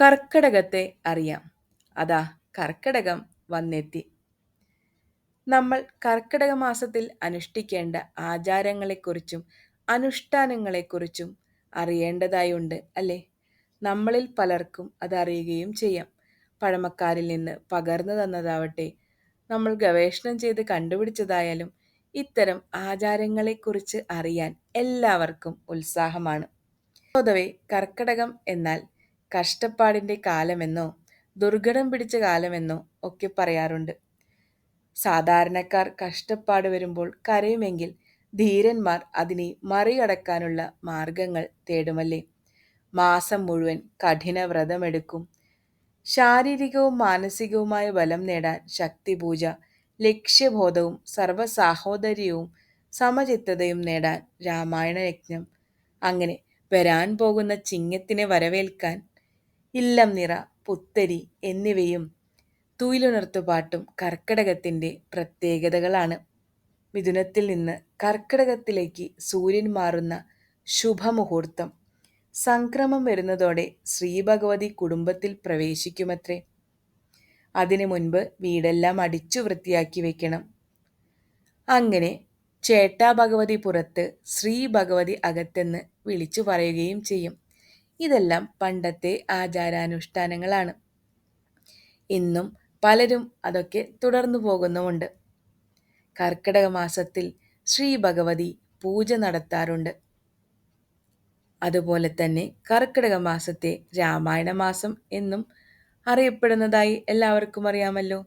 കർക്കിടകത്തെ അറിയാം. അതാ കർക്കടകം വന്നെത്തി. നമ്മൾ കർക്കിടക മാസത്തിൽ അനുഷ്ഠിക്കേണ്ട ആചാരങ്ങളെക്കുറിച്ചും അനുഷ്ഠാനങ്ങളെക്കുറിച്ചും അറിയേണ്ടതായുണ്ട് അല്ലേ? നമ്മളിൽ പലർക്കും അതറിയുകയും ചെയ്യാം. പഴമക്കാരിൽ നിന്ന് പകർന്നു തന്നതാവട്ടെ. നമ്മൾ ഗവേഷണം ചെയ്ത് കണ്ടുപിടിച്ചതായാലും ഇത്തരം ആചാരങ്ങളെക്കുറിച്ച് അറിയാൻ എല്ലാവർക്കും ഉത്സാഹമാണ്. പൊതുവെ കർക്കിടകം എന്നാൽ കഷ്ടപ്പാടിന്റെ കാലമെന്നോ ദുർഘടം പിടിച്ച കാലമെന്നോ ഒക്കെ പറയാറുണ്ട്. സാധാരണക്കാർ കഷ്ടപ്പാട് വരുമ്പോൾ കരയുമെങ്കിൽ ധീരന്മാർ അതിനെ മറികടക്കാനുള്ള മാർഗങ്ങൾ തേടുമല്ലേ? മാസം മുഴുവൻ കഠിന വ്രതമെടുക്കും. ശാരീരികവും മാനസികവുമായ ബലം നേടാൻ ശക്തിപൂജ ലക്ഷ്യബോധവും സർവസാഹോദര്യവും സമചിത്തതയും നേടാൻ രാമായണ യജ്ഞം അങ്ങനെ വരാൻ പോകുന്ന ചിങ്ങത്തിനെ വരവേൽക്കാൻ ഇല്ലം നിറ പുത്തരി എന്നിവയും തുയിലുണർത്തുപാട്ടും കർക്കിടകത്തിന്റെ പ്രത്യേകതകളാണ്. മിഥുനത്തിൽ നിന്ന് കർക്കിടകത്തിലേക്ക് സൂര്യൻ മാറുന്ന ശുഭമുഹൂർത്തം. സംക്രമം വരുന്നതോടെ ശ്രീഭഗവതി കുടുംബത്തിൽ പ്രവേശിക്കുമത്രേ. അതിനു മുൻപ് വീടെല്ലാം അടിച്ചു വൃത്തിയാക്കി വെക്കണം. അങ്ങനെ ചേട്ടാ ഭഗവതി പുറത്ത് ശ്രീ ഭഗവതി അകത്തെന്ന് വിളിച്ചു പറയുകയും ചെയ്യും. ഇതെല്ലാം പണ്ടത്തെ ആചാരാനുഷ്ഠാനങ്ങളാണ്. ഇന്നും പലരും അതൊക്കെ തുടർന്നു പോകുന്നുമുണ്ട്. കർക്കിടക മാസത്തിൽ ശ്രീ ഭഗവതി പൂജ നടത്താറുണ്ട്. അതുപോലെ തന്നെ കർക്കിടക മാസത്തെ രാമായണ മാസം എന്നും അറിയപ്പെടുന്നതായി എല്ലാവർക്കും അറിയാമല്ലോ.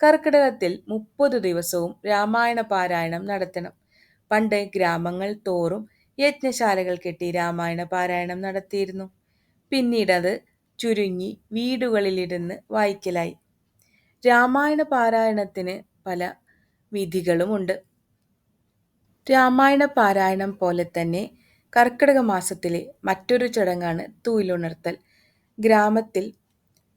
കർക്കിടകത്തിൽ മുപ്പത് ദിവസവും രാമായണ പാരായണം നടത്തണം. പണ്ട് ഗ്രാമങ്ങൾ തോറും യജ്ഞശാലകൾ കെട്ടി രാമായണ പാരായണം നടത്തിയിരുന്നു. പിന്നീടത് ചുരുങ്ങി വീടുകളിലിരുന്ന് വായിക്കലായി. രാമായണ പാരായണത്തിന് പല വിധികളുമുണ്ട്. രാമായണ പാരായണം പോലെ തന്നെ കർക്കിടക മാസത്തിലെ മറ്റൊരു ചടങ്ങാണ് തൂലുണർത്തൽ ഗ്രാമത്തിൽ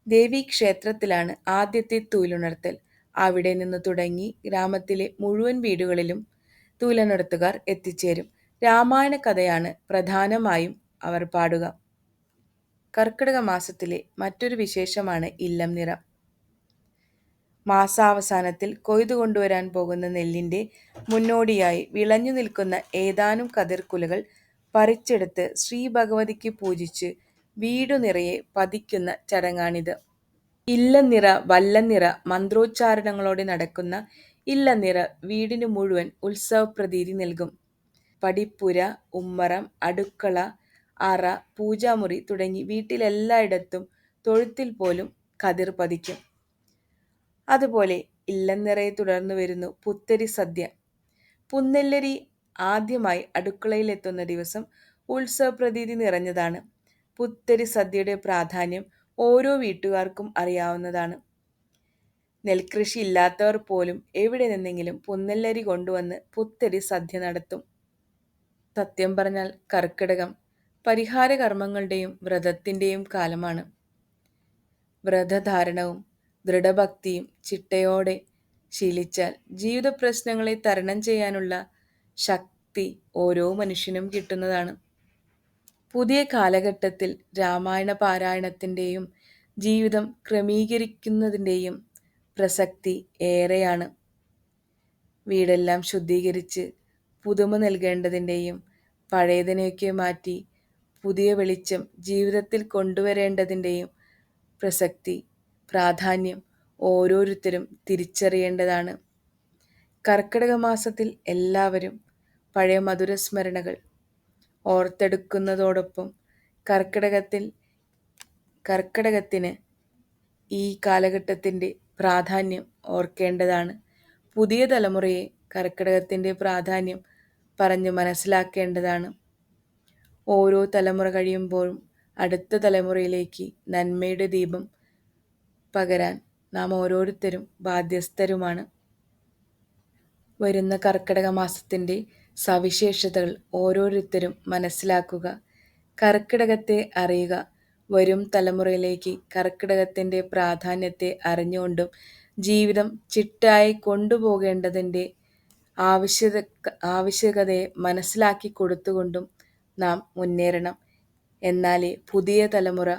ദേവീക്ഷേത്രത്തിലാണ് ആദ്യത്തെ തൂലുണർത്തൽ അവിടെ നിന്ന് തുടങ്ങി ഗ്രാമത്തിലെ മുഴുവൻ വീടുകളിലും തൂലനടത്തുകാർ എത്തിച്ചേരും. രാമായണ കഥയാണ് പ്രധാനമായും അവർ പാടുക. കർക്കിടക മാസത്തിലെ മറ്റൊരു വിശേഷമാണ് ഇല്ലം നിറ. മാസാവസാനത്തിൽ കൊയ്തു കൊണ്ടുവരാൻ പോകുന്ന നെല്ലിന്റെ മുന്നോടിയായി വിളഞ്ഞു നിൽക്കുന്ന ഏതാനും കതിർക്കുലകൾ പറിച്ചെടുത്ത് ശ്രീ ഭഗവതിക്ക് പൂജിച്ച് വീടു നിറയെ പതിക്കുന്ന ചടങ്ങാണിത്. ഇല്ലനിറ വല്ലനിറ മന്ത്രോച്ചാരണങ്ങളോടെ നടക്കുന്ന ഇല്ലനിറ വീടിനു മുഴുവൻ ഉത്സവപ്രതീതി നൽകും. പടിപ്പുര ഉമ്മറം അടുക്കള അറ പൂജാമുറി തുടങ്ങി വീട്ടിലെല്ലായിടത്തും തൊഴുത്തിൽ പോലും കതിർ പതിക്കും. അതുപോലെ ഇല്ലം നിറയെ തുടർന്നു വരുന്നു പുത്തരി സദ്യ. പുന്നെല്ലരി ആദ്യമായി അടുക്കളയിലെത്തുന്ന ദിവസം ഉത്സവപ്രതീതി നിറഞ്ഞതാണ്. പുത്തരി സദ്യയുടെ പ്രാധാന്യം ഓരോ വീട്ടുകാർക്കും അറിയാവുന്നതാണ്. നെൽകൃഷി ഇല്ലാത്തവർ പോലും എവിടെ നിന്നെങ്കിലും പുന്നെല്ലരി കൊണ്ടുവന്ന് പുത്തരി സദ്യ നടത്തും. സത്യം പറഞ്ഞാൽ കർക്കിടകം പരിഹാര കർമ്മങ്ങളുടെയും വ്രതത്തിന്റെയും കാലമാണ്. വ്രതധാരണവും ദൃഢഭക്തിയും ചിട്ടയോടെ ശീലിച്ചാൽ ജീവിത പ്രശ്നങ്ങളെ തരണം ചെയ്യാനുള്ള ശക്തി ഓരോ മനുഷ്യനും കിട്ടുന്നതാണ്. പുതിയ കാലഘട്ടത്തിൽ രാമായണ പാരായണത്തിന്റെയും ജീവിതം ക്രമീകരിക്കുന്നതിന്റെയും പ്രസക്തി ഏറെയാണ്. വീടെല്ലാം ശുദ്ധീകരിച്ച് പുതുമ നൽകേണ്ടതിന്റെയും പഴയതിനെയൊക്കെ മാറ്റി പുതിയ വെളിച്ചം ജീവിതത്തിൽ കൊണ്ടുവരേണ്ടതിന്റെയും പ്രസക്തി പ്രാധാന്യം ഓരോരുത്തരും തിരിച്ചറിയേണ്ടതാണ്. കർക്കിടക മാസത്തിൽ എല്ലാവരും പഴയ മധുരസ്മരണകൾ ഓർത്തെടുക്കുന്നതോടൊപ്പം കർക്കിടകത്തിൽ കർക്കിടകത്തിന് ഈ കാലഘട്ടത്തിന്റെ പ്രാധാന്യം ഓർക്കേണ്ടതാണ്. പുതിയ തലമുറയെ കർക്കിടകത്തിന്റെ പ്രാധാന്യം പറഞ്ഞ് മനസ്സിലാക്കേണ്ടതാണ്. ഓരോ തലമുറ കഴിയുമ്പോഴും അടുത്ത തലമുറയിലേക്ക് നന്മയുടെ ദീപം പകരാൻ നാം ഓരോരുത്തരും ബാധ്യസ്ഥരുമാണ്. വരുന്ന കർക്കിടക മാസത്തിന്റെ സവിശേഷതകൾ ഓരോരുത്തരും മനസ്സിലാക്കുക കർക്കിടകത്തെ അറിയുക വരും തലമുറയിലേക്ക് കർക്കിടകത്തിന്റെ പ്രാധാന്യത്തെ അറിഞ്ഞുകൊണ്ടും ജീവിതം ചിട്ടായി കൊണ്ടുപോകേണ്ടതിന്റെ ആവശ്യത ആവശ്യകതയെ മനസ്സിലാക്കി കൊടുത്തുകൊണ്ടും നാം മുന്നേറണം. എന്നാലേ പുതിയ തലമുറ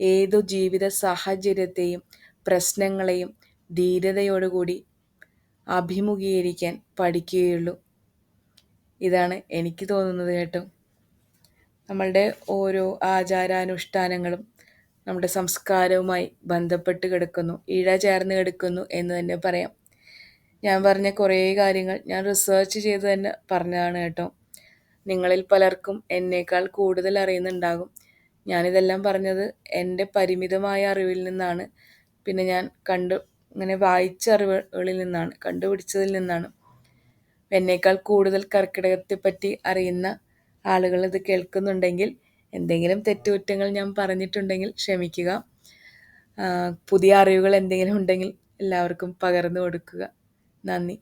ഏതു ജീവിത സാഹചര്യത്തെയും പ്രശ്നങ്ങളെയും ധീരതയോടുകൂടി അഭിമുഖീകരിക്കാൻ പഠിക്കുകയുള്ളൂ. ഇതാണ് എനിക്ക് തോന്നുന്നത് കേട്ടോ. നമ്മളുടെ ഓരോ ആചാരാനുഷ്ഠാനങ്ങളും നമ്മുടെ സംസ്കാരവുമായി ബന്ധപ്പെട്ട് കിടക്കുന്നു ഇഴ ചേർന്ന് കിടക്കുന്നു എന്ന് തന്നെ പറയാം. ഞാൻ പറഞ്ഞ കുറേ കാര്യങ്ങൾ ഞാൻ റിസേർച്ച് ചെയ്ത് തന്നെ പറഞ്ഞതാണ് കേട്ടോ. നിങ്ങളിൽ പലർക്കും എന്നേക്കാൾ കൂടുതൽ അറിയുന്നുണ്ടാകും. ഞാനിതെല്ലാം പറഞ്ഞത് എന്റെ പരിമിതമായ അറിവിൽ നിന്നാണ്. പിന്നെ ഞാൻ കണ്ടു ഇങ്ങനെ വായിച്ച അറിവുകളിൽ നിന്നാണ് കണ്ടുപിടിച്ചതിൽ നിന്നാണ്. എന്നേക്കാൾ കൂടുതൽ കർക്കിടകത്തെ പറ്റി അറിയുന്ന ആളുകൾ ഇത് കേൾക്കുന്നുണ്ടെങ്കിൽ എന്തെങ്കിലും തെറ്റുകുറ്റങ്ങൾ ഞാൻ പറഞ്ഞിട്ടുണ്ടെങ്കിൽ ക്ഷമിക്കുക. പുതിയ അറിവുകൾ എന്തെങ്കിലും ഉണ്ടെങ്കിൽ എല്ലാവർക്കും പകർന്നു കൊടുക്കുക. 那你